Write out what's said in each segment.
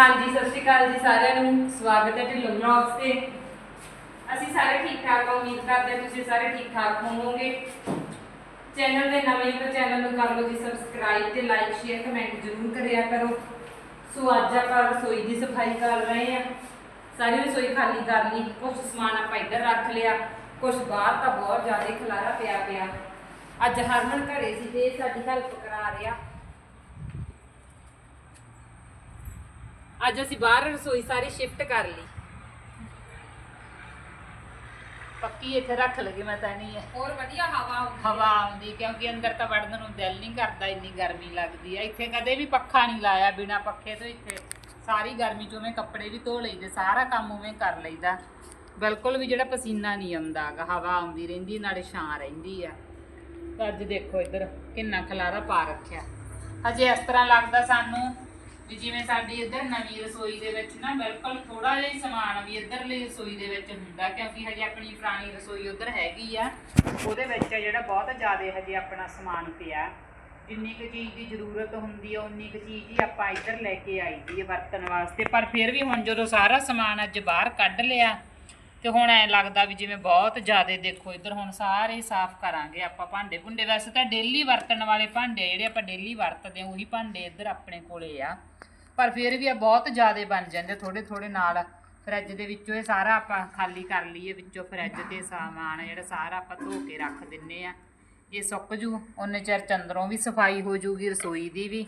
ਹਾਂਜੀ, ਸਤਿ ਸ਼੍ਰੀ ਅਕਾਲ ਜੀ ਸਾਰਿਆਂ ਨੂੰ। ਸਵਾਗਤ ਹੈ ਢਿੱਲੋਂ ਵਲੌਗਸ ਤੇ। ਅਸੀਂ ਸਾਰੇ ਠੀਕ ਠਾਕ ਹਾਂ, ਉਮੀਦ ਕਰਦੇ ਹਾਂ ਤੁਸੀਂ ਸਾਰੇ ਠੀਕ ਠਾਕ ਹੋਵੋਗੇ। ਚੈਨਲ ਦੇ ਨਵੇਂ ਤਾਂ ਚੈਨਲ ਨੂੰ ਕਰ ਲਓ ਜੀ ਸਬਸਕ੍ਰਾਈਬ ਤੇ ਲਾਈਕ, ਸ਼ੇਅਰ, ਕਮੈਂਟ ਜ਼ਰੂਰ ਕਰਿਆ ਕਰੋ। ਸੋ ਅੱਜ ਆਪਾਂ ਰਸੋਈ ਦੀ ਸਫ਼ਾਈ ਕਰ ਰਹੇ ਹਾਂ। ਸਾਰੀ ਰਸੋਈ ਖਾਲੀ ਕਰ ਲਈ। ਕੁਝ ਸਮਾਨ ਆਪਾਂ ਇੱਧਰ ਰੱਖ ਲਿਆ। ਕੁਝ ਬਾਹਰ ਤਾਂ ਬਹੁਤ ਜ਼ਿਆਦਾ ਖਲਾਰਾ ਪਿਆ ਪਿਆ ਅੱਜ ਹਰਮਨ ਘਰੇ ਸੀ ਤੇ ਸਾਡੀ ਹੈਲਪ ਕਰਾ ਰਿਹਾ। ਅੱਜ ਅਸੀਂ ਬਾਹਰ ਰਸੋਈ ਸਾਰੀ ਸ਼ਿਫਟ ਕਰ ਲਈ। ਪੱਕੀ ਇੱਥੇ ਰੱਖ ਲਗੇ ਮੈਂ ਤਾਂ ਨਹੀਂ ਹੈ। ਹੋਰ ਵਧੀਆ ਹਵਾ ਆਉਂਦੀ ਹਵਾ ਆਉਂਦੀ ਕਿਉਂਕਿ ਅੰਦਰ ਤਾਂ ਵੜਨ ਨੂੰ ਦਿਲ ਨਹੀਂ ਕਰਦਾ ਇੰਨੀ ਗਰਮੀ ਲੱਗਦੀ ਹੈ। ਇੱਥੇ ਕਦੇ ਵੀ ਪੱਖਾ ਨਹੀਂ ਲਾਇਆ ਬਿਨਾ ਪੱਖੇ ਤੋਂ ਇੱਥੇ ਸਾਰੀ ਗਰਮੀ ਚ ਉਵੇਂ ਕੱਪੜੇ ਵੀ ਧੋ ਲਈਦੇ ਸਾਰਾ ਕੰਮ ਉਵੇਂ ਕਰ ਲਈਦਾ। ਬਿਲਕੁਲ ਵੀ ਜਿਹੜਾ ਪਸੀਨਾ ਨਹੀਂ ਆਉਂਦਾ ਗਾ ਹਵਾ ਆਉਂਦੀ ਰਹਿੰਦੀ ਨਾਲੇ ਛਾਂ ਰਹਿੰਦੀ ਆ। ਅੱਜ ਦੇਖੋ ਇੱਧਰ ਕਿੰਨਾ ਖਲਾਰਾ ਪਾ ਰੱਖਿਆ। ਹਜੇ ਇਸ ਤਰ੍ਹਾਂ ਲੱਗਦਾ ਸਾਨੂੰ ਵੀ ਜਿਵੇਂ ਸਾਡੀ ਇੱਧਰ ਨਵੀਂ ਰਸੋਈ ਦੇ ਵਿੱਚ ਨਾ ਬਿਲਕੁਲ ਥੋੜਾ ਜਿਹਾ ਹੀ ਸਮਾਨ ਵੀ ਇੱਧਰਲੀ ਰਸੋਈ ਦੇ ਵਿੱਚ ਹੁੰਦਾ, ਕਿਉਂਕਿ ਹਜੇ ਆਪਣੀ ਪੁਰਾਣੀ ਰਸੋਈ ਉੱਧਰ ਹੈਗੀ ਆ। ਉਹਦੇ ਵਿੱਚ ਜਿਹੜਾ ਬਹੁਤ ਜ਼ਿਆਦਾ ਹਜੇ ਆਪਣਾ ਸਮਾਨ ਪਿਆ। ਜਿੰਨੀ ਕੁ ਚੀਜ਼ ਦੀ ਜ਼ਰੂਰਤ ਹੁੰਦੀ ਆ, ਉਨੀ ਕੁ ਚੀਜ਼ ਹੀ ਆਪਾਂ ਇੱਧਰ ਲੈ ਕੇ ਆਈ ਦੀ ਵਰਤਣ ਵਾਸਤੇ। ਪਰ ਫਿਰ ਵੀ ਹੁਣ ਜਦੋਂ ਸਾਰਾ ਸਮਾਨ ਅੱਜ ਬਾਹਰ ਕੱਢ ਲਿਆ ਤੇ ਹੁਣ ਐ ਲੱਗਦਾ ਵੀ ਜਿਵੇਂ ਬਹੁਤ ਜ਼ਿਆਦਾ ਦੇਖੋ ਇੱਧਰ ਹੁਣ ਸਾਰੇ ਸਾਫ਼ ਕਰਾਂਗੇ ਆਪਾਂ ਭਾਂਡੇ ਭੁੰਡੇ। ਵੈਸੇ ਤਾਂ ਡੇਲੀ ਵਰਤਣ ਵਾਲੇ ਭਾਂਡੇ ਜਿਹੜੇ ਆਪਾਂ ਡੇਲੀ ਵਰਤਦੇ ਹਾਂ ਉਹੀ ਭਾਂਡੇ ਇੱਧਰ ਆਪਣੇ ਕੋਲੇ ਆ। ਪਰ ਫਿਰ ਵੀ ਆ ਬਹੁਤ ਜ਼ਿਆਦਾ ਬਣ ਜਾਂਦੇ ਥੋੜੇ ਥੋੜੇ ਨਾਲ ਫਰਿੱਜ ਦੇ ਵਿੱਚੋਂ ਇਹ ਸਾਰਾ ਆਪਾਂ ਖਾਲੀ ਕਰ ਲਈਏ, ਵਿੱਚੋਂ ਫਰਿੱਜ ਤੇ ਸਾਮਾਨ ਜਿਹੜਾ ਸਾਰਾ ਆਪਾਂ ਧੋ ਕੇ ਰੱਖ ਦਿੰਨੇ ਆ। ਇਹ ਸੁੱਕ ਜੂ, ਉਹਨੇ ਚਿਰ ਚੰਦਰੋਂ ਵੀ ਸਫ਼ਾਈ ਹੋ ਜੂਗੀ ਰਸੋਈ ਦੀ ਵੀ।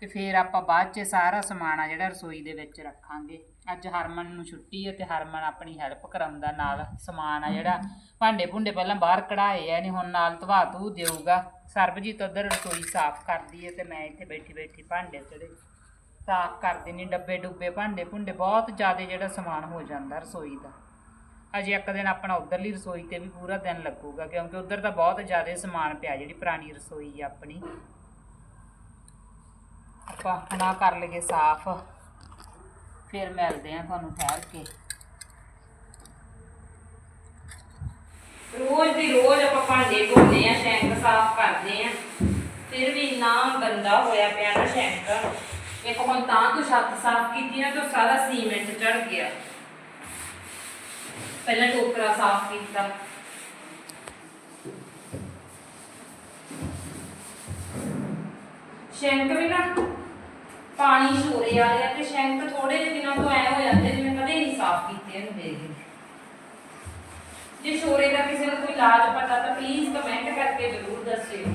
ਤੇ ਫਿਰ ਆਪਾਂ ਬਾਅਦ 'ਚ ਸਾਰਾ ਸਮਾਨ ਆ ਜਿਹੜਾ ਰਸੋਈ ਦੇ ਵਿੱਚ ਰੱਖਾਂਗੇ। ਅੱਜ ਹਰਮਨ ਨੂੰ ਛੁੱਟੀ ਹੈ ਤੇ ਹਰਮਨ ਆਪਣੀ ਹੈਲਪ ਕਰਾਉਂਦਾ ਨਾਲ ਸਮਾਨ ਆ ਜਿਹੜਾ ਭਾਂਡੇ ਭੁੰਡੇ ਪਹਿਲਾਂ ਬਾਹਰ ਕਢਾਏ ਆ ਇਹਨੇ ਹੁਣ ਨਾਲ ਧਵਾ ਧੂ ਦੇਊਗਾ। ਸਰਬਜੀਤ ਉਧਰ ਰਸੋਈ ਸਾਫ਼ ਕਰਦੀ ਹੈ ਤੇ ਮੈਂ ਇੱਥੇ ਬੈਠੀ ਬੈਠੀ ਭਾਂਡੇ ਜਿਹੜੇ ਸਾਫ਼ ਕਰ ਦਿੰਨੀ ਡੱਬੇ ਡੁੱਬੇ ਭਾਂਡੇ ਭੁੰਡੇ ਬਹੁਤ ਜ਼ਿਆਦਾ ਜਿਹੜਾ ਸਮਾਨ ਹੋ ਜਾਂਦਾ ਰਸੋਈ ਦਾ। ਅਜੇ ਇੱਕ ਦਿਨ ਆਪਣਾ ਉਧਰਲੀ ਰਸੋਈ ਤੇ ਵੀ ਪੂਰਾ ਦਿਨ ਲੱਗੂਗਾ ਕਿਉਂਕਿ ਉਧਰ ਤਾਂ ਬਹੁਤ ਜ਼ਿਆਦਾ ਸਮਾਨ ਪਿਆ ਜਿਹੜੀ ਪੁਰਾਣੀ ਰਸੋਈ ਆ ਆਪਣੀ। ਆਪਾਂ ਹੁਣ ਕਰ ਲਈਏ ਸਾਫ਼। ਫਿਰ ਮਿਲਦੇ ਆ ਤੁਹਾਨੂੰ ਠਹਿਰ ਕੇ। ਰੋਜ਼ ਦੀ ਰੋਜ਼ ਆਪਾਂ ਭਾਂਡੇ ਧੋਨੇ ਆ, ਸ਼ੈਂਕ ਸਾਫ਼ ਕਰਦੇ ਆ। ਫਿਰ ਵੀ ਇੰਨਾ ਗੰਦਾ ਹੋਇਆ ਪਿਆ ਨਾ ਸ਼ੈਂਕ। ਇੱਕ ਹੁਣ ਤਾਂ ਤੋਂ ਛੱਤ ਸਾਫ਼ ਕੀਤੀ ਨਾ ਤਾਂ ਸਾਰਾ ਸੀਮੈਂਟ ਚੜ ਗਿਆ। ਪਹਿਲਾਂ ਟੋਕਰਾ ਸਾਫ਼ ਕੀਤਾ। ਸ਼ੈਂਕ ਵੀ ਨਾ ਪਾਣੀ ਛੋਰੇ ਆ ਰਿਹਾ ਤੇ ਸ਼ੈਂਕ ਥੋੜੇ ਜਿਹੇ ਦਿਨਾਂ ਤੋਂ ਐ ਹੋ ਜਾਂਦੇ ਜਿਵੇਂ ਕਦੇ ਨਹੀਂ ਸਾਫ਼ ਕੀਤੇ ਹੁੰਦੇ ਜੇ ਸ਼ੋਰੇ ਦਾ ਕਿਸੇ ਨੂੰ ਕੋਈ ਇਲਾਜ ਪਤਾ ਤਾਂ ਪਲੀਜ਼ ਕਮੈਂਟ ਕਰਕੇ ਜ਼ਰੂਰ ਦੱਸਿਓ।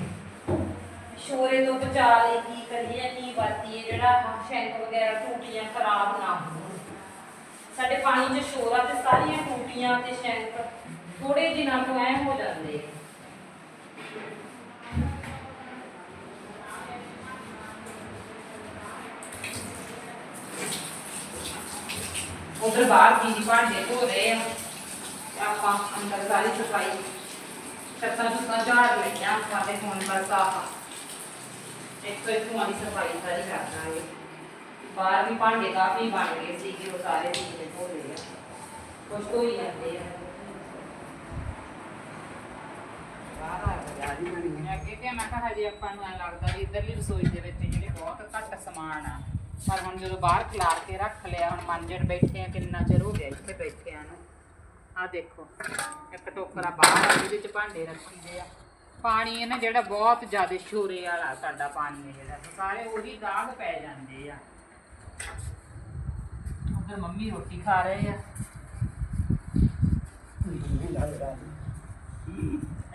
ਸ਼ੋਰੇ ਤੋਂ ਬਚਾ ਲਈ ਕੀ ਕਰੀਏ, ਕੀ ਵਰਤੀਏ, ਜਿਹੜਾ ਸ਼ੈਂਕ ਵਗੈਰਾ ਟੂਟੀਆਂ ਖਰਾਬ ਨਾ ਹੋਣ। ਸਾਡੇ ਪਾਣੀ 'ਚ ਸ਼ੋਰਾ ਤੇ ਸਾਰੀਆਂ ਟੂਟੀਆਂ ਤੇ ਸ਼ੈਂਕ ਥੋੜੇ ਦਿਨਾਂ ਤੋਂ ਐ ਹੋ ਜਾਂਦੇ ਉਧਰ ਬਾਹਰ ਦੀਦੀ ਭਾਂਡੇ ਧੋ ਰਹੇ ਆ ਤੇ ਆਪਾਂ ਅੰਦਰ ਸਾਰੀ ਸਫ਼ਾਈ ਛੱਤਾਂ ਛੁੱਤਾਂ ਝਾੜ ਲਈਆਂ ਤੇ ਹੁਣ ਬਸ ਆਹ ਇੱਕ ਤੋਂ ਇੱਕ ਵਾਲੀ ਸਫ਼ਾਈ ਸਾਰੀ ਕਰ ਦਾਂਗੇ ਬਾਹਰ ਵੀ ਭਾਂਡੇ ਕਾਫੀ ਬਣ ਗਏ ਸੀ ਕਿ ਉਹ ਸਾਰੇ ਦੀਦੀ ਧੋ ਲਏ ਆ ਕੁਛ ਧੋ ਹੀ ਜਾਂਦੇ ਆ ਬਾਹਰ ਆ ਗਿਆ ਮੈਂ ਅੱਗੇ ਕਿ ਮੈਂ ਕਿਹਾ ਹਜੇ ਆਪਾਂ ਨੂੰ ਐ ਲੱਗਦਾ ਵੀ ਇਧਰਲੀ ਰਸੋਈ ਦੇ ਵਿੱਚ ਜਿਹੜੇ ਬਹੁਤ ਘੱਟ ਸਮਾਨ ਆ ਪਰ ਹੁਣ ਜਦੋਂ ਬਾਹਰ ਖਿਲਾਰ ਕੇ ਰੱਖ ਲਿਆ, ਹੁਣ ਮੰਜਣ ਬੈਠੇ ਆ, ਕਿੰਨਾ ਚਿਰ ਹੋ ਗਿਆ ਇੱਥੇ ਬੈਠਿਆਂ ਨੂੰ। ਆ ਦੇਖੋ, ਇੱਕ ਟੋਕਰਾ ਬਾਹਰ ਆ, ਜਿਹਦੇ ਚ ਭਾਂਡੇ ਰੱਖੀਦੇ ਆ। ਪਾਣੀ ਇਹ ਨਾ ਜਿਹੜਾ ਬਹੁਤ ਜ਼ਿਆਦਾ ਸ਼ੋਰੇ ਵਾਲਾ ਸਾਡਾ ਪਾਣੀ ਹੈ ਜਿਹੜਾ ਸਾਰੇ ਉਹੀ ਦਾਗ ਪੈ ਜਾਂਦੇ ਆ। ਉਧਰ ਮੰਮੀ ਰੋਟੀ ਖਾ ਰਹੇ ਆ।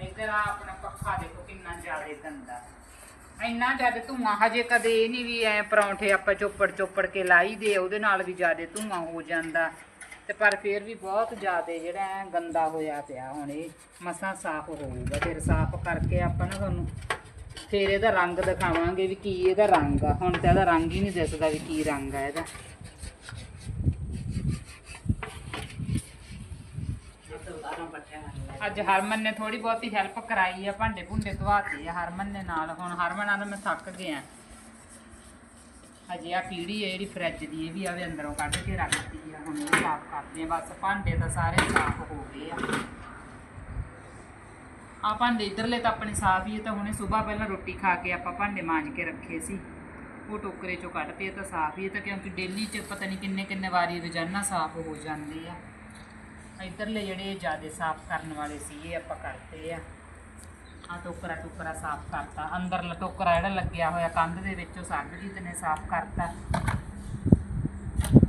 ਇੱਧਰ ਆ ਆਪਣਾ ਪੱਖਾ ਦੇਖੋ ਕਿੰਨਾ ਜ਼ਿਆਦਾ ਗੰਦਾ। ਇੰਨਾ ਜ਼ਿਆਦਾ ਧੂਆਂ, ਹਜੇ ਕਦੇ ਇਹ ਨਹੀਂ ਵੀ ਐ ਪਰੌਂਠੇ ਆਪਾਂ ਚੋਪੜ ਚੋਪੜ ਕੇ ਲਾਈ ਦੇ, ਉਹਦੇ ਨਾਲ ਵੀ ਜ਼ਿਆਦਾ ਧੂਆਂ ਹੋ ਜਾਂਦਾ। ਤੇ ਪਰ ਫਿਰ ਵੀ ਬਹੁਤ ਜ਼ਿਆਦਾ ਜਿਹੜਾ ਐਂ ਗੰਦਾ ਹੋਇਆ ਪਿਆ, ਹੁਣ ਇਹ ਮਸਾਂ ਸਾਫ਼ ਹੋਊਗਾ, ਫਿਰ ਸਾਫ਼ ਕਰਕੇ ਆਪਾਂ ਨਾ ਤੁਹਾਨੂੰ ਫਿਰ ਇਹਦਾ ਰੰਗ ਦਿਖਾਵਾਂਗੇ ਵੀ ਕੀ ਇਹਦਾ ਰੰਗ ਆ। ਹੁਣ ਤਾਂ ਇਹਦਾ ਰੰਗ ਹੀ ਨਹੀਂ ਦਿਸਦਾ ਵੀ ਕੀ ਰੰਗ ਆ ਇਹਦਾ। ਅੱਜ ਹਰਮਨ ਨੇ ਥੋੜੀ ਬਹੁਤੀ ਹੈਲਪ ਕਰਾਈ ਆ, ਭਾਂਡੇ ਭੁੰਡੇ ਧਵਾਤੇ ਆ ਹਰਮਨ ਨੇ ਨਾਲ। ਹੁਣ ਹਰਮਨ ਨਾਲ ਮੈਂ ਥੱਕ ਗਿਆ। ਅਜੇ ਆ ਪੀੜੀ ਹੈ ਜਿਹੜੀ ਫਰਿੱਜ ਦੀ, ਇਹ ਵੀ ਆਵੇ ਅੰਦਰੋਂ ਕੱਢ ਕੇ ਰੱਖਤੀ ਆ। ਹੁਣ ਇਹ ਸਾਫ਼ ਕਰਦੇ ਆ, ਬਸ ਭਾਂਡੇ ਤਾਂ ਸਾਰੇ ਸਾਫ਼ ਹੋ ਗਏ ਆ। ਆ ਭਾਂਡੇ ਇਧਰਲੇ ਤਾਂ ਆਪਣੇ ਸਾਫ਼ ਹੀ ਤਾਂ ਹੁਣੇ ਸਵੇਰ ਪਹਿਲਾਂ ਰੋਟੀ ਖਾ ਕੇ ਆਪਾਂ ਭਾਂਡੇ ਮਾਂਜ ਕੇ ਰੱਖੇ ਸੀ। ਉਹ ਟੋਕਰੇ ਚੋਂ ਕੱਢਤੇ ਇਹ ਤਾਂ ਸਾਫ਼ ਹੀ ਤਾਂ ਕਿਉਂਕਿ ਡੇਲੀ ਚ ਪਤਾ ਨਹੀਂ ਕਿੰਨੇ ਕਿੰਨੇ ਵਾਰੀ ਰੋਜ਼ਾਨਾ ਸਾਫ਼ ਹੋ ਜਾਂਦੇ ਆ। ਇਧਰਲੇ ਜਿਹੜੇ ਜ਼ਿਆਦਾ ਸਾਫ਼ ਕਰਨ ਵਾਲੇ ਸੀ, ਇਹ ਆਪਾਂ ਕਰਤੇ ਆ। ਆ ਟੋਕਰਾ ਟੋਕਰਾ ਸਾਫ਼ ਕਰਤਾ। ਅੰਦਰਲਾ ਟੋਕਰਾ ਜਿਹੜਾ ਲੱਗਿਆ ਹੋਇਆ ਕੰਧ ਦੇ ਵਿੱਚੋਂ ਸਾਬਜੀਤ ਨੇ ਸਾਫ਼ ਕਰਤਾ।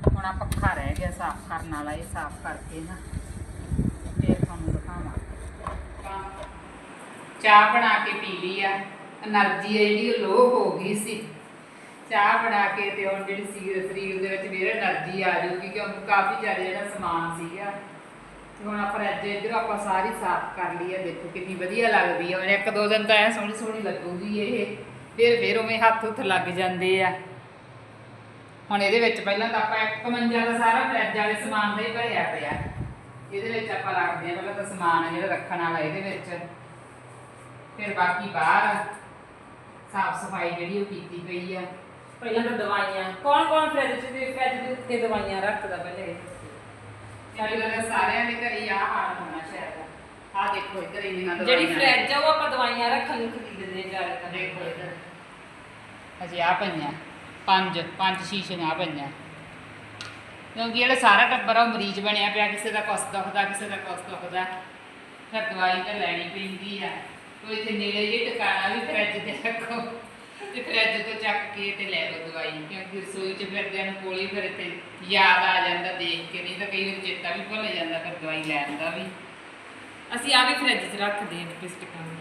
ਹੁਣ ਆ ਪੱਖਾ ਰਹਿ ਗਿਆ ਸਾਫ਼ ਕਰਨ ਵਾਲਾ, ਇਹ ਸਾਫ਼ ਕਰਕੇ ਨਾ ਫੇਰ ਤੁਹਾਨੂੰ ਦਿਖਾਵਾਂ। ਚਾਹ ਬਣਾ ਕੇ ਪੀ ਲਈ ਆ। એનર્ਜੀ ਹੈ ਜਿਹੜੀ, ਉਹ ਲੋ ਹੋ ਗਈ ਸੀ। ਚਾਹ ਬਣਾ ਕੇ ਤੇ ਉਹ ਜਿਹੜੀ ਸੀ ਸਰੀਰ ਦੇ ਵਿੱਚ ਮੇਰੇ એનર્ਜੀ ਆ ਜੂਗੀ ਕਿਉਂਕਿ ਕਾਫੀ ਜ਼ਿਆਦਾ ਜਿਹੜਾ ਸਮਾਨ ਸੀਗਾ ਤੇ ਹੁਣ ਆਪਾਂ ਅੱਜ ਇੱਧਰ ਆਪਾਂ ਸਾਰੀ ਸਾਫ਼ ਕਰ ਲਈ ਹੈ ਦੇਖੋ ਕਿੰਨੀ ਵਧੀਆ ਲੱਗਦੀ ਹੈ ਹੁਣ ਇੱਕ ਦੋ ਦਿਨ ਤਾਂ ਐ ਸੋਹਣੀ ਸੋਹਣੀ ਲੱਗੂਗੀ ਇਹ। ਫਿਰ ਫਿਰ ਉਵੇਂ ਹੱਥ ਹੁੱਥ ਲੱਗ ਜਾਂਦੇ ਆ। ਹੁਣ ਇਹਦੇ ਵਿੱਚ ਪਹਿਲਾਂ ਤਾਂ ਆਪਾਂ ਇੱਕ ਮੰਜਾ ਦਾ ਸਾਰਾ ਫਰਿੱਜ ਵਾਲੇ ਸਮਾਨ ਦਾ ਹੀ ਭਰਿਆ ਪਿਆ। ਇਹਦੇ ਵਿੱਚ ਆਪਾਂ ਰੱਖਦੇ ਹਾਂ ਪਹਿਲਾਂ ਤਾਂ ਸਮਾਨ ਜਿਹੜਾ ਰੱਖਣ ਵਾਲਾ ਇਹਦੇ ਵਿੱਚ। ਫਿਰ ਬਾਕੀ ਬਾਹਰ ਸਾਫ਼ ਸਫ਼ਾਈ ਜਿਹੜੀ ਉਹ ਕੀਤੀ ਪਈ ਆ। ਪਹਿਲਾਂ ਤਾਂ ਦਵਾਈਆਂ। ਕੌਣ ਕੌਣ ਫ੍ਰਿਜ 'ਚ ਤੇ ਦੇ ਉੱਤੇ ਦਵਾਈਆਂ ਰੱਖਦਾ ਪਹਿਲੇ? ਮੈਨੂੰ ਲੱਗਦਾ ਸਾਰਿਆਂ ਦੇ ਘਰੇ ਆ ਹਾਲ ਹੋਣਾ ਸ਼ਾਇਦ। ਆ ਦੇਖੋ ਇੱਧਰ ਇੰਨੀਆਂ ਦਵਾਈਆਂ ਜਿਹੜੀ ਫ੍ਰਿਜ ਆ ਉਹ ਆਪਾਂ ਦਵਾਈਆਂ ਰੱਖਣ ਨੂੰ ਖਰੀਦਦੇ ਜਾ ਰਹੇ ਤਾਂ। ਦੇਖੋ ਇੱਧਰ। ਅਜੇ ਆ ਪਈਆਂ। ਪੰਜ ਪੰਜ ਸ਼ੀਸ਼ੀਆਂ ਆ ਪਈਆਂ। ਕਿਉਂਕਿ ਜਿਹੜਾ ਸਾਰਾ ਟੱਬਰ ਆ ਉਹ ਮਰੀਜ਼ ਬਣਿਆ ਪਿਆ ਕਿਸੇ ਦਾ ਕੁਛ ਦੁਖਦਾ ਕਿਸੇ ਦਾ ਕੁਛ ਦੁਖਦਾ। ਫਿਰ ਦਵਾਈ ਤਾਂ ਲੈਣੀ ਪੈਂਦੀ ਆ। ਕੋਈ ਇੱਥੇ ਨੇੜੇ ਜੇ ਟਿਕਾਣਾ ਵੀ ਫਰਿੱਜ ਤੇ ਰੱਖੋ। ਤੇ ਫਰਿੱਜ ਤੋਂ ਚੱਕ ਕੇ ਤੇ ਲੈ ਲਓ ਦਵਾਈ ਕਿਉਂਕਿ ਰਸੋਈ 'ਚ ਫਿਰਦਿਆਂ ਨੂੰ ਕੋਲੀ ਫਿਰ ਤੇ ਯਾਦ ਆ ਜਾਂਦਾ ਦੇਖ ਕੇ ਨਹੀਂ ਤਾਂ ਕਈ ਵਾਰ ਚੇਤਾ ਵੀ ਭੁੱਲ ਜਾਂਦਾ ਫਿਰ ਦਵਾਈ ਲੈਣ ਦਾ ਵੀ। ਅਸੀਂ ਆ ਵੀ ਫ੍ਰਿਜ 'ਚ ਰੱਖਦੇ ਹਾਂ ਬਿਸਕਟਾਂ ਨੂੰ।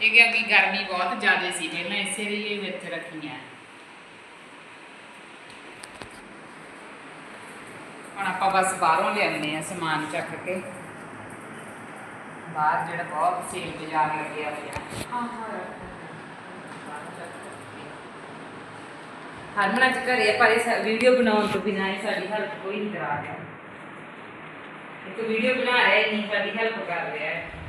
ਇਹ ਕਿਉਂਕਿ ਗਰਮੀ ਬਹੁਤ ਜ਼ਿਆਦਾ ਸੀ ਪਹਿਲਾਂ ਇਸੇ ਲਈ ਇਹ ਵਿੱਚ ਰੱਖੀਆਂ ਹੁਣ ਆਪਾਂ ਬਸ ਬਾਹਰੋਂ ਲਿਆਉਂਦੇ ਆ ਸਮਾਨ ਚੱਕ ਕੇ। ਬਾਹਰ ਜਿਹੜਾ ਬਹੁਤ ਸੇਲ ਬਾਜ਼ਾਰ ਲੱਗਿਆ ਹੋਇਆ। ਹਰਮਨ ਅੱਜ ਘਰੇ ਆ, ਪਰ ਇਸ ਵੀਡੀਓ ਬਣਾਉਣ ਤੋਂ ਬਿਨਾਂ ਇਹ ਸਾਡੀ ਹੈਲਪ ਕੋਈ ਨਹੀਂ ਕਰਾ ਰਿਹਾ। ਇੱਕ ਵੀਡੀਓ ਬਣਾ ਰਿਹਾ ਇਹ ਨਹੀਂ ਸਾਡੀ ਹੈਲਪ ਕਰ ਰਿਹਾ। ਹੈ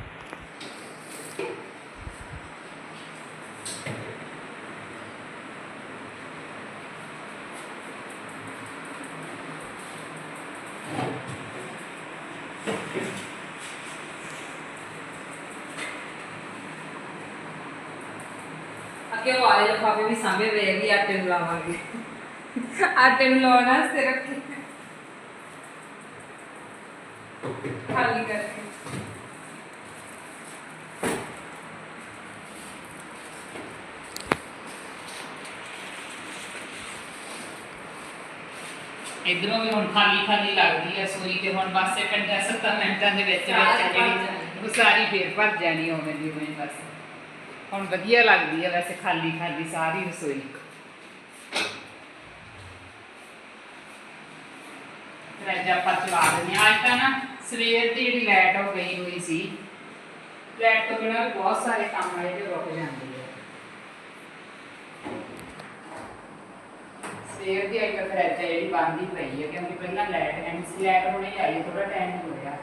ਵਾਲੇ ਲਿਫਾਫੇ ਵੀ ਸਾਂਭੇ ਪਏ ਆ ਵੀ ਆਟੇ ਨੂੰ ਲਾਵਾਂਗੇ। ਆਟੇ ਨੂੰ ਲਾਉਣ ਵਾਸਤੇ ਰੱਖੇ ਖਾਲੀ ਕਰਕੇ। ਇਧਰੋਂ ਵੀ ਹੁਣ ਖਾਲੀ ਖਾਲੀ ਲੱਗਦੀ ਹੈ ਸੂਈ ਤੇ ਹੁਣ ਬਸ ਇੱਕ 10 ਮਿੰਟਾਂ ਦੇ ਵਿੱਚ ਸਾਰੀ ਵਿੱਚ ਜਿਹੜੀ। ਉਹ ਸਾਰੀ ਫੇਰ ਭਰ ਜਾਣੀ ਹੋਵੇ ਜਿਵੇਂ ਬਸ। ਹੁਣ ਵਧੀਆ ਲੱਗਦੀ ਹੈ ਵੈਸੇ ਖਾਲੀ ਖਾਲੀ ਸਾਰੀ ਰਸੋਈ। ਫਰਿੱਜ ਆਪਾਂ ਚਲਾ ਦਿੰਦੇ ਹਾਂ। ਅੱਜ ਤਾਂ ਨਾ ਸਵੇਰ ਦੀ ਜਿਹੜੀ ਲਾਈਟ ਹੋ ਗਈ ਹੋਈ ਸੀ। ਲਾਈਟ ਤੋਂ ਬਿਨਾਂ ਬਹੁਤ ਸਾਰੇ ਕੰਮ ਆ ਜਿਹੜੇ ਰੁਕ ਜਾਂਦੇ ਆ। ਸਵੇਰ ਦੀ ਇੱਕ ਫਰਿੱਜ ਜਿਹੜੀ ਬੰਦ ਹੀ ਪਈ ਹੈ ਕਿਉਂਕਿ ਪਹਿਲਾਂ ਲਾਈਟ ਐਮ ਸੀ। ਲਾਈਟ ਹੁਣੇ ਆਈ ਥੋੜਾ ਟਾਈਮ ਹੋ ਗਿਆ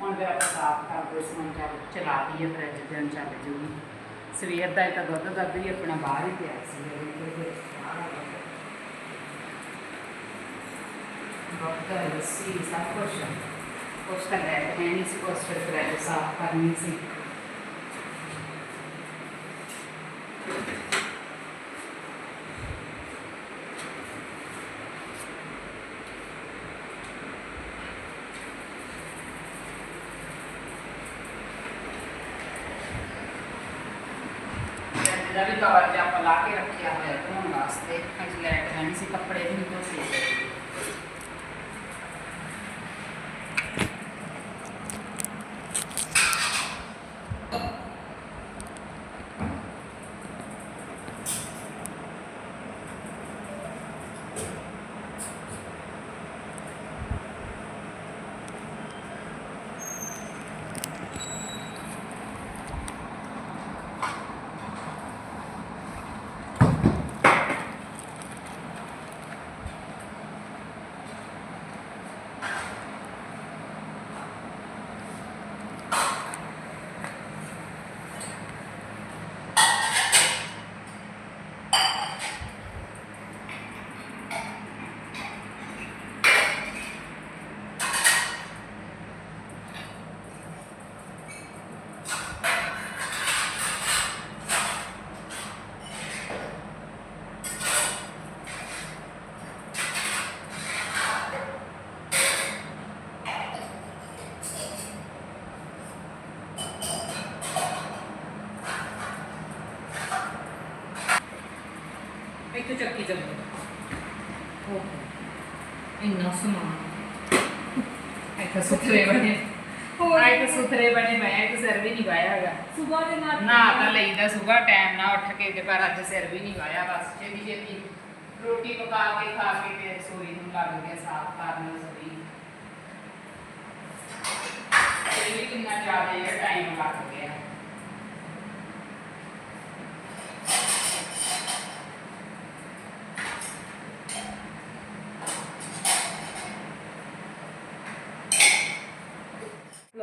ਹੁਣ ਫਿਰ ਆਪਾਂ ਸਾਫ਼ ਕਰਦੇ ਸਮਾਂ ਚਲਾ ਦਈਏ ਫਰਿੱਜ ਤੇ ਚੱਲ ਜੂਗੀ। ਸਵੇਰ ਦਾ ਇਹ ਤਾਂ ਦੁੱਧ ਦੱਧ ਹੀ ਆਪਣਾ ਬਾਹਰ ਹੀ ਪਿਆ ਸੀ। ਦੁੱਧ ਲੱਸੀ ਸਭ ਕੁਛ ਕੁਛ ਤਾਂ ਲੈ ਕੇ ਨਹੀਂ ਸੀ ਕੁਛ ਫਿਰ ਸਾਫ਼ ਕਰਨੀ ਸੀ। ਦਾ ਵੀ ਕਵਰ ਜਿਹਾ ਇੱਥੇ ਚੱਕੀ ਚੱਲੋ। ਓਹ ਇੰਨਾ ਸਮਾਨ। ਇੱਥੇ ਸੁਥਰੇ ਬਣੇ। ਹੋਰ ਆਏ ਤੇ ਸੁਥਰੇ ਬਣੇ ਮੈਂ ਇੱਕ ਸਿਰ ਵੀ ਨਹੀਂ ਵਾਇਆ ਹੈਗਾ। ਸਵੇਰ ਦੇ ਨਾਲ ਨਾ ਤਾਂ ਲਈਦਾ ਸਵੇਰ ਟਾਈਮ ਨਾਲ ਉੱਠ ਕੇ ਤੇ ਪਰ ਅੱਜ ਸਿਰ ਵੀ ਨਹੀਂ ਵਾਇਆ ਬਸ ਛੇਤੀ ਛੇਤੀ। ਰੋਟੀ ਪਕਾ ਕੇ ਖਾ ਕੇ ਤੇ ਰਸੋਈ ਨੂੰ ਲੱਗ ਗਿਆ ਸਾਫ਼ ਕਰਨ ਰਸੋਈ। ਇਹ ਵੀ ਕਿੰਨਾ ਜ਼ਿਆਦਾ ਟਾਈਮ ਲੱਗ ਗਿਆ।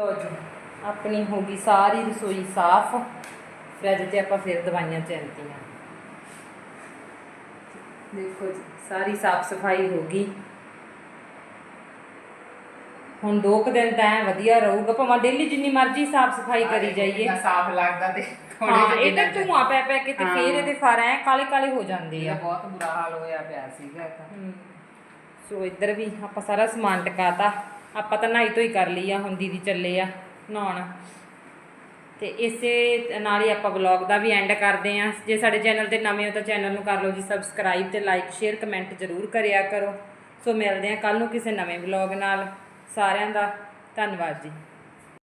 ਲੋ ਜੀ ਆਪਣੀ ਹੋ ਗਈ ਸਾਰੀ ਰਸੋਈ ਸਾਫ਼। ਫ੍ਰਿਜ ਤੇ ਆਪਾਂ ਫਿਰ ਦਵਾਈਆਂ ਚੈਨਤੀਆਂ ਦੇਖੋ ਜੀ ਸਾਰੀ ਸਾਫ਼ ਸਫ਼ਾਈ ਹੋ ਗਈ। ਹੁਣ ਦੋ ਕੁ ਦਿਨ ਤਾਂ ਐਂ ਵਧੀਆ ਰਹੂਗਾ ਭਾਵੇਂ ਡੇਲੀ ਜਿੰਨੀ ਮਰਜ਼ੀ ਸਾਫ਼ ਸਫ਼ਾਈ ਕਰੀ ਜਾਈਏ। ਸਾਫ਼ ਲੱਗਦਾ ਤੇ ਥੋੜੇ ਹਾਂ ਇਹ ਤਾਂ। ਧੂਆਂ ਪੈ ਪੈ ਕੇ ਤੇ। ਫੇਰ ਇਹਦੇ ਫਰ ਐ ਕਾਲੇ ਕਾਲੇ ਹੋ ਜਾਂਦੇ ਆ। ਬਹੁਤ ਬੁਰਾ ਹਾਲ ਹੋਇਆ ਪਿਆ ਸੀਗਾ ਇਹ ਤਾਂ। ਹਮ, ਸੋ ਇੱਧਰ ਵੀ ਆਪਾਂ ਸਾਰਾ ਸਮਾਨ ਟਿਕਾਤਾ। ਆਪਾਂ ਤਾਂ ਨਹਾਈ ਧੋਈ ਕਰ ਲਈ ਆ, ਹੁਣ ਦੀਦੀ ਚੱਲੇ ਆ ਨਹਾਉਣ। ਤੇ ਇਸੇ ਨਾਲ ਹੀ ਆਪਾਂ ਵਲੌਗ ਦਾ ਵੀ ਐਂਡ ਕਰਦੇ ਆ। ਜੇ ਸਾਡੇ ਚੈਨਲ ਤੇ ਨਵੇਂ ਹੋ ਤਾਂ ਚੈਨਲ ਨੂੰ ਕਰ ਲਓ ਜੀ ਸਬਸਕ੍ਰਾਈਬ ਤੇ ਲਾਈਕ ਸ਼ੇਅਰ ਕਮੈਂਟ ਜ਼ਰੂਰ ਕਰਿਆ ਕਰੋ। ਸੋ ਮਿਲਦੇ ਆ ਕੱਲ ਨੂੰ ਕਿਸੇ ਨਵੇਂ ਵਲੌਗ ਨਾਲ। ਸਾਰਿਆਂ ਦਾ ਧੰਨਵਾਦ ਜੀ।